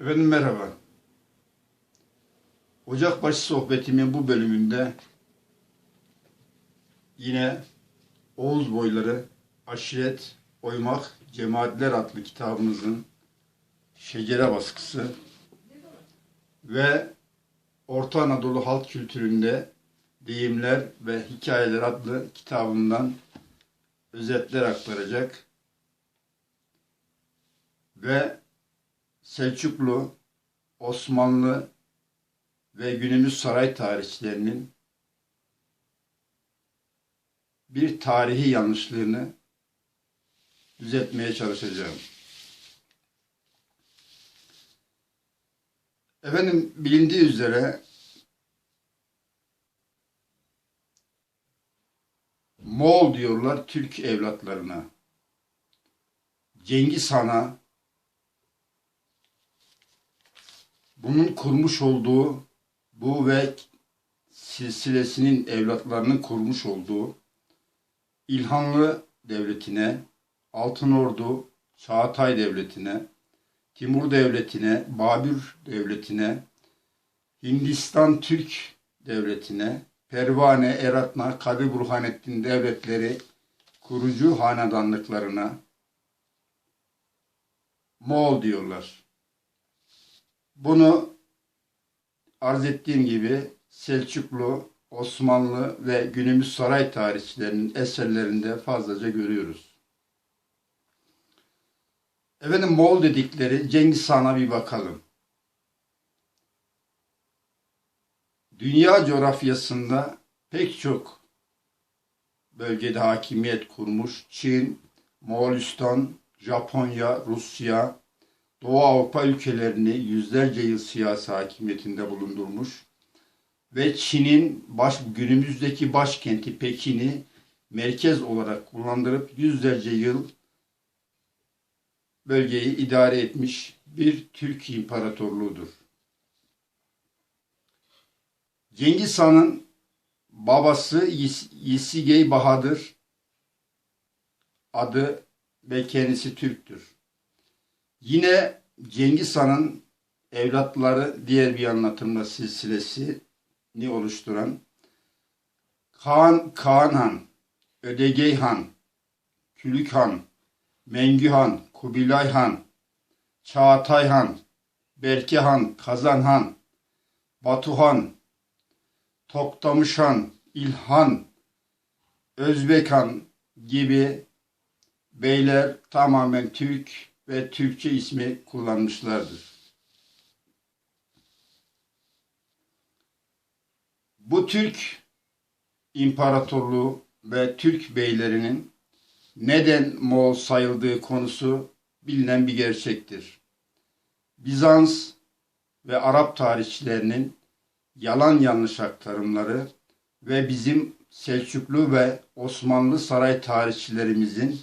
Efendim merhaba. Ocakbaşı sohbetimin bu bölümünde yine Oğuz Boyları Aşiret Oymak Cemaatler adlı kitabımızın şecere baskısı ve Orta Anadolu halk kültüründe deyimler ve hikayeler adlı kitabımdan özetler aktaracak ve Selçuklu, Osmanlı ve günümüz saray tarihçilerinin bir tarihi yanlışlığını düzeltmeye çalışacağım. Efendim bilindiği üzere Moğol diyorlar Türk evlatlarına. Cengiz Han'a bunun kurmuş olduğu bu ve silsilesinin evlatlarının kurmuş olduğu İlhanlı Devleti'ne, Altınordu, Çağatay Devleti'ne, Timur Devleti'ne, Babür Devleti'ne, Hindistan Türk Devleti'ne, Pervane, Eratna, Kadı Burhanettin devletleri kurucu hanedanlıklarına Moğol diyorlar. Bunu arz ettiğim gibi Selçuklu, Osmanlı ve günümüz saray tarihçilerinin eserlerinde fazlaca görüyoruz. Efendim Moğol dedikleri Cengiz Han'a bir bakalım. Dünya coğrafyasında pek çok bölgede hakimiyet kurmuş Çin, Moğolistan, Japonya, Rusya, Doğu Avrupa ülkelerini yüzlerce yıl siyasi hakimiyetinde bulundurmuş ve Çin'in baş, günümüzdeki başkenti Pekin'i merkez olarak kullandırıp yüzlerce yıl bölgeyi idare etmiş bir Türk imparatorluğudur. Cengiz Han'ın babası Yis Yisigey Bahadır adı ve kendisi Türktür. Yine Cengiz Han'ın evlatları diğer bir anlatımda silsilesini oluşturan Kaan, Kaan Han, Ödegey Han, Külük Han, Mengü Han, Kubilay Han, Çağatay Han, Berke Han, Kazan Han, Batu Han, Toktamış Han, İlhan, Özbek Han gibi beyler tamamen Türk ve Türkçe ismi kullanmışlardır. Bu Türk İmparatorluğu ve Türk beylerinin neden Moğol sayıldığı konusu bilinen bir gerçektir. Bizans ve Arap tarihçilerinin yalan yanlış aktarımları ve bizim Selçuklu ve Osmanlı saray tarihçilerimizin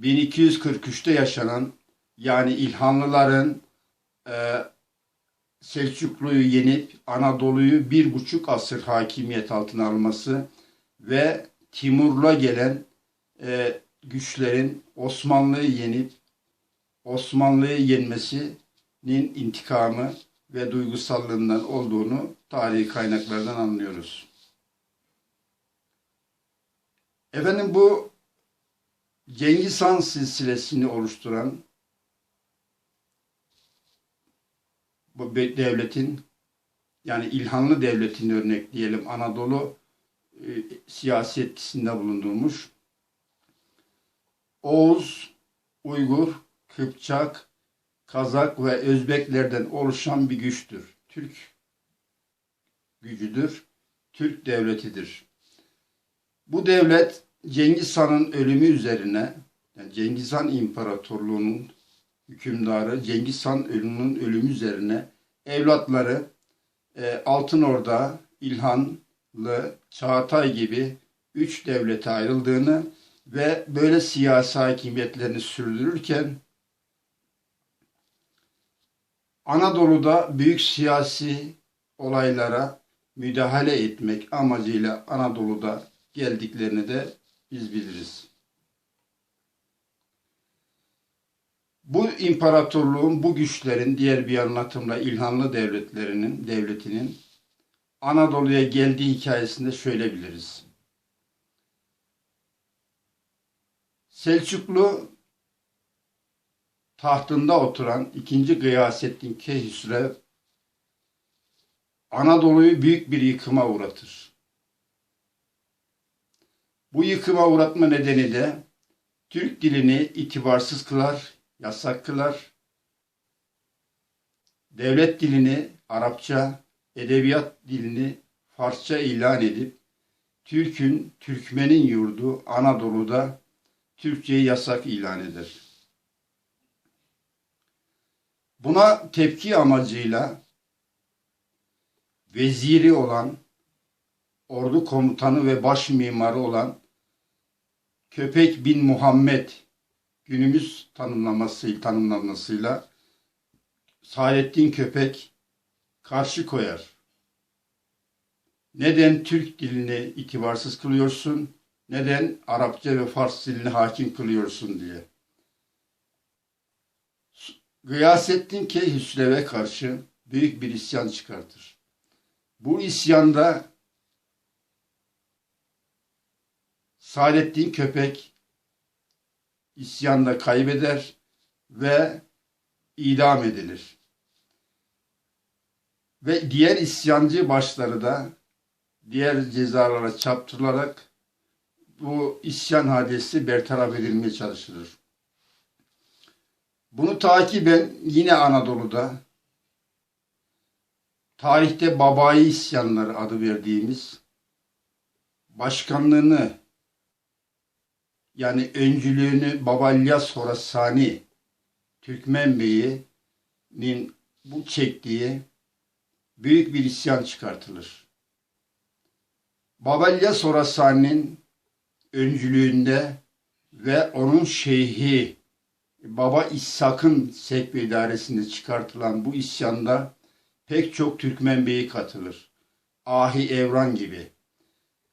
1243'te yaşanan yani İlhanlıların e, Selçuklu'yu yenip Anadolu'yu bir buçuk asır hakimiyet altına alması ve Timur'la gelen e, güçlerin Osmanlı'yı yenip Osmanlı'yı yenmesinin intikamı ve duygusallığından olduğunu tarihi kaynaklardan anlıyoruz. Efendim bu Cengiz Han silsilesini oluşturan bu devletin yani İlhanlı devletin örnek diyelim Anadolu e, siyasi etkisinde bulundurmuş. Oğuz, Uygur, Kıpçak, Kazak ve Özbeklerden oluşan bir güçtür. Türk gücüdür. Türk devletidir. Bu devlet Cengiz Han'ın ölümü üzerine yani Cengiz Han İmparatorluğu'nun hükümdarı Cengiz Han ölümünün ölümü üzerine evlatları e, Altınorda, İlhanlı, Çağatay gibi üç devlete ayrıldığını ve böyle siyasi hakimiyetlerini sürdürürken Anadolu'da büyük siyasi olaylara müdahale etmek amacıyla Anadolu'da geldiklerini de biz biliriz. Bu imparatorluğun, bu güçlerin diğer bir anlatımla İlhanlı devletlerinin, devletinin Anadolu'ya geldiği hikayesinde şöyle biliriz. Selçuklu tahtında oturan 2. Gıyasettin Keyhüsrev Anadolu'yu büyük bir yıkıma uğratır. Bu yıkıma uğratma nedeni de Türk dilini itibarsız kılar, yasak kılar. Devlet dilini Arapça, edebiyat dilini Farsça ilan edip Türk'ün, Türkmenin yurdu Anadolu'da Türkçeyi yasak ilan eder. Buna tepki amacıyla veziri olan, ordu komutanı ve baş mimarı olan Köpek bin Muhammed günümüz tanımlaması tanımlamasıyla Saadettin Köpek karşı koyar. Neden Türk dilini itibarsız kılıyorsun? Neden Arapça ve Fars dilini hakim kılıyorsun diye. Gıyasettin Keyhüslev'e karşı büyük bir isyan çıkartır. Bu isyanda Saadettin Köpek isyanda kaybeder ve idam edilir. Ve diğer isyancı başları da diğer cezalara çarptırılarak bu isyan hadisi bertaraf edilmeye çalışılır. Bunu takiben yine Anadolu'da tarihte babayı isyanları adı verdiğimiz başkanlığını yani öncülüğünü Baba İlyas Horasani Türkmen Bey'i'nin bu çektiği büyük bir isyan çıkartılır. Baba İlyas Horasani'nin öncülüğünde ve onun şeyhi Baba İshak'ın sevk ve idaresinde çıkartılan bu isyanda pek çok Türkmen beyi katılır. Ahi Evran gibi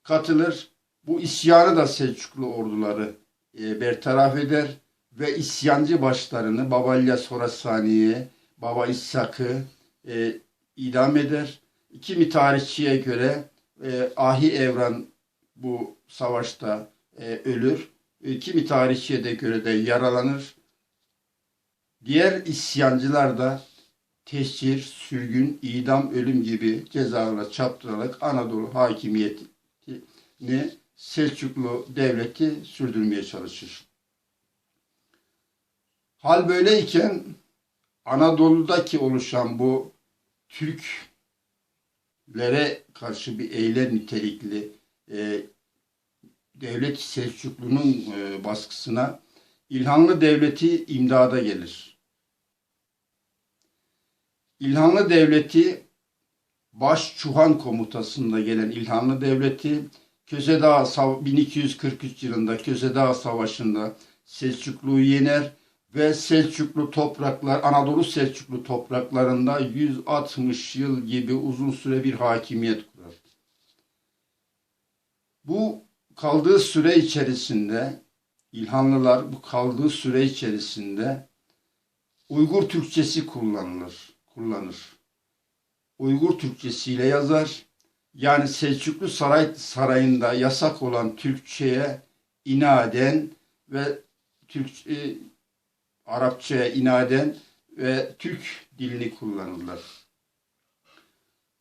katılır. Bu isyanı da Selçuklu orduları e, bertaraf eder ve isyancı başlarını Baba İlyas Horasani'ye, Baba İshak'ı e, idam eder. Kimi tarihçiye göre e, Ahi Evran bu savaşta e, ölür. E, kimi tarihçiye de göre de yaralanır. Diğer isyancılar da tescir, sürgün, idam, ölüm gibi cezalarla çarptırılarak Anadolu hakimiyetini Selçuklu devleti sürdürmeye çalışır. Hal böyleyken Anadolu'daki oluşan bu Türklere karşı bir eylem nitelikli e, devlet Selçuklu'nun e, baskısına İlhanlı Devleti imdada gelir. İlhanlı Devleti Baş Çuhan komutasında gelen İlhanlı Devleti Kösedağ 1243 yılında Kösedağ Savaşı'nda Selçuklu'yu yener ve Selçuklu topraklar Anadolu Selçuklu topraklarında 160 yıl gibi uzun süre bir hakimiyet kurar. Bu kaldığı süre içerisinde İlhanlılar bu kaldığı süre içerisinde Uygur Türkçesi kullanılır, kullanır. Uygur Türkçesiyle yazar. Yani Selçuklu Saray Sarayı'nda yasak olan Türkçe'ye inaden ve Türk e, Arapçaya inaden ve Türk dilini kullanırlar.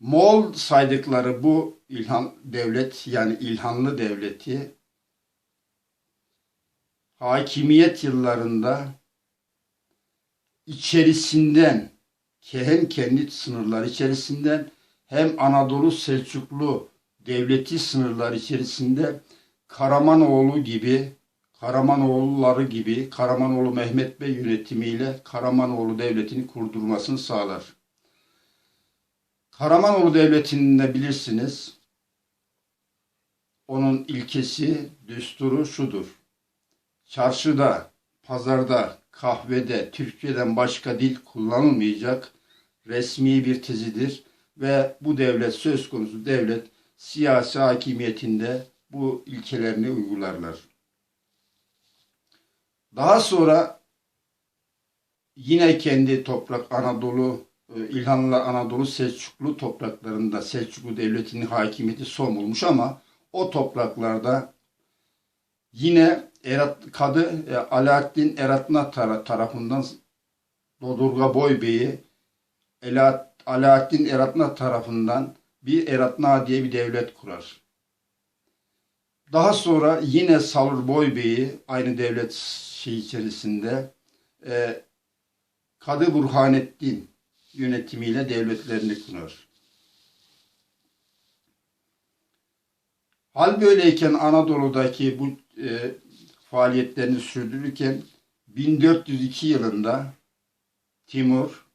Moğol saydıkları bu İlhan devlet yani İlhanlı devleti hakimiyet yıllarında içerisinden hem kendi sınırlar içerisinden hem Anadolu Selçuklu devleti sınırlar içerisinde Karamanoğlu gibi Karamanoğulları gibi Karamanoğlu Mehmet Bey yönetimiyle Karamanoğlu devletini kurdurmasını sağlar. Karamanoğlu devletinde bilirsiniz onun ilkesi, düsturu şudur. Çarşıda, pazarda, kahvede Türkçeden başka dil kullanılmayacak resmi bir tezidir ve bu devlet söz konusu devlet siyasi hakimiyetinde bu ilkelerini uygularlar. Daha sonra yine kendi toprak Anadolu e, İlhanlılar Anadolu Selçuklu topraklarında Selçuklu Devleti'nin hakimiyeti son bulmuş ama o topraklarda yine Erat, Kadı e, Alaaddin Eratna tara- tarafından Dodurga Boy Bey'i Ela- Alaaddin Eratna tarafından bir Eratna diye bir devlet kurar. Daha sonra yine Salur Boy Bey'i aynı devlet şey içerisinde e, Kadı Burhanettin yönetimiyle devletlerini kurar. Hal böyleyken Anadolu'daki bu e, faaliyetlerini sürdürürken 1402 yılında Timur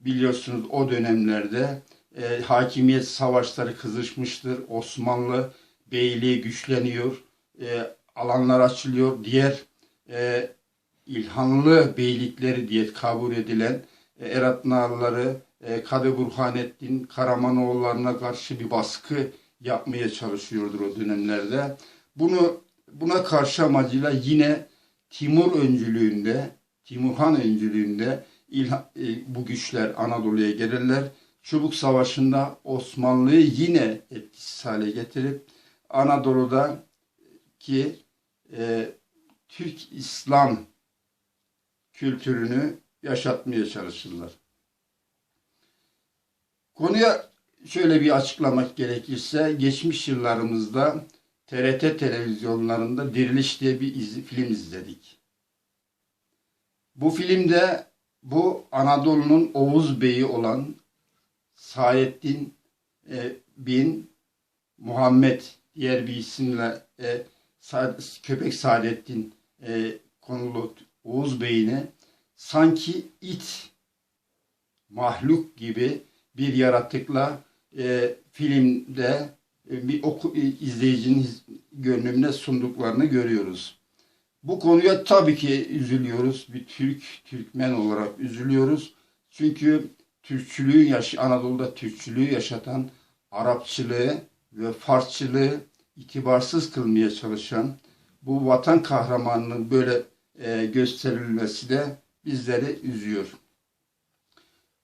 biliyorsunuz o dönemlerde e, hakimiyet savaşları kızışmıştır. Osmanlı beyliği güçleniyor, e, alanlar açılıyor. Diğer e, İlhanlı beylikleri diye kabul edilen e, Eratnarları e, Kadı Burhanettin Karamanoğullarına karşı bir baskı yapmaya çalışıyordur o dönemlerde. Bunu buna karşı amacıyla yine Timur öncülüğünde, Timurhan öncülüğünde İlha- e, bu güçler Anadolu'ya gelirler. Çubuk Savaşı'nda Osmanlı'yı yine etkisiz hale getirip Anadolu'da ki e, Türk İslam kültürünü yaşatmaya çalışırlar. Konuya şöyle bir açıklamak gerekirse geçmiş yıllarımızda TRT televizyonlarında Diriliş diye bir izi, film izledik. Bu filmde bu Anadolu'nun Oğuz Bey'i olan Saadettin e, bin Muhammed diğer bir isimle e, Sa- Köpek Saadettin e, konulu Oğuz Bey'ine sanki it mahluk gibi bir yaratıkla e, filmde e, bir oku, izleyicinin gönlüne sunduklarını görüyoruz. Bu konuya tabii ki üzülüyoruz. Bir Türk, Türkmen olarak üzülüyoruz. Çünkü Türkçülüğü yaş Anadolu'da Türkçülüğü yaşatan Arapçılığı ve Farsçılığı itibarsız kılmaya çalışan bu vatan kahramanının böyle e, gösterilmesi de bizleri üzüyor.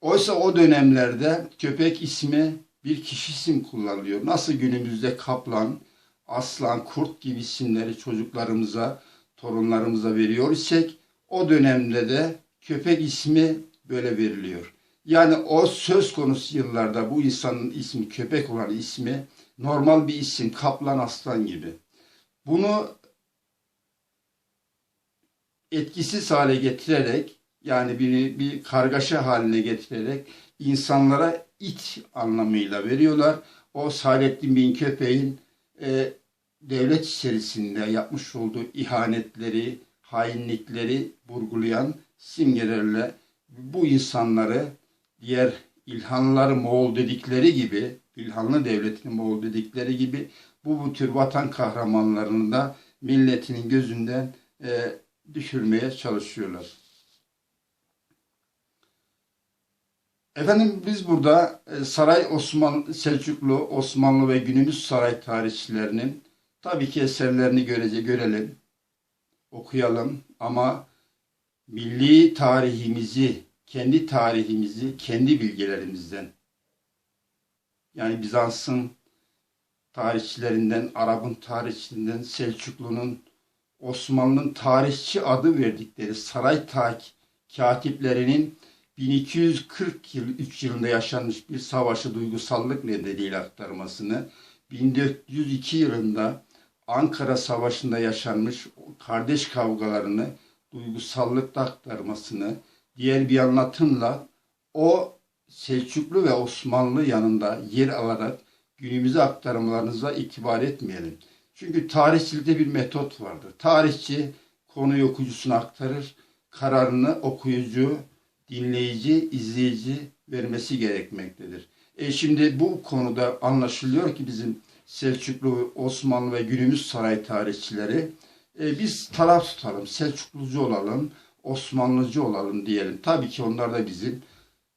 Oysa o dönemlerde köpek ismi bir kişi isim kullanılıyor. Nasıl günümüzde kaplan, aslan, kurt gibi isimleri çocuklarımıza, torunlarımıza veriyor isek o dönemde de köpek ismi böyle veriliyor. Yani o söz konusu yıllarda bu insanın ismi köpek olan ismi normal bir isim kaplan aslan gibi. Bunu etkisiz hale getirerek yani bir, bir kargaşa haline getirerek insanlara it anlamıyla veriyorlar. O Saadettin Bin Köpeğin e, devlet içerisinde yapmış olduğu ihanetleri, hainlikleri vurgulayan simgelerle bu insanları diğer İlhanlıları Moğol dedikleri gibi, İlhanlı devletini Moğol dedikleri gibi bu, bu tür vatan kahramanlarını da milletinin gözünden e, düşürmeye çalışıyorlar. Efendim biz burada e, Saray Osman Selçuklu, Osmanlı ve günümüz saray tarihçilerinin tabii ki eserlerini görece görelim, okuyalım ama milli tarihimizi, kendi tarihimizi kendi bilgilerimizden yani Bizans'ın tarihçilerinden, Arap'ın tarihçilerinden, Selçuklu'nun, Osmanlı'nın tarihçi adı verdikleri saray ta katiplerinin 1240 yıl 3 yılında yaşanmış bir savaşı duygusallık nedeniyle aktarmasını, 1402 yılında Ankara Savaşı'nda yaşanmış kardeş kavgalarını duygusallıkta aktarmasını, diğer bir anlatımla o Selçuklu ve Osmanlı yanında yer alarak günümüze aktarmalarınıza itibar etmeyelim. Çünkü tarihçilikte bir metot vardır. Tarihçi konuyu okuyucusuna aktarır, kararını okuyucu, dinleyici, izleyici vermesi gerekmektedir. E şimdi bu konuda anlaşılıyor ki bizim Selçuklu, Osmanlı ve günümüz saray tarihçileri e, biz taraf tutalım, Selçuklucu olalım, Osmanlıcı olalım diyelim. Tabii ki onlar da bizim,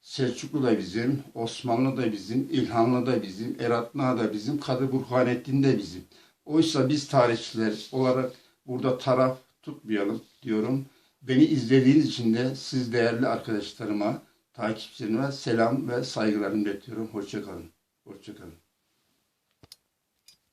Selçuklu da bizim, Osmanlı da bizim, İlhanlı da bizim, Eratna da bizim, Kadı Burhanettin de bizim. Oysa biz tarihçiler olarak burada taraf tutmayalım diyorum. Beni izlediğiniz için de siz değerli arkadaşlarıma, takipçilerime selam ve saygılarımı iletiyorum. Hoşçakalın. Hoşçakalın.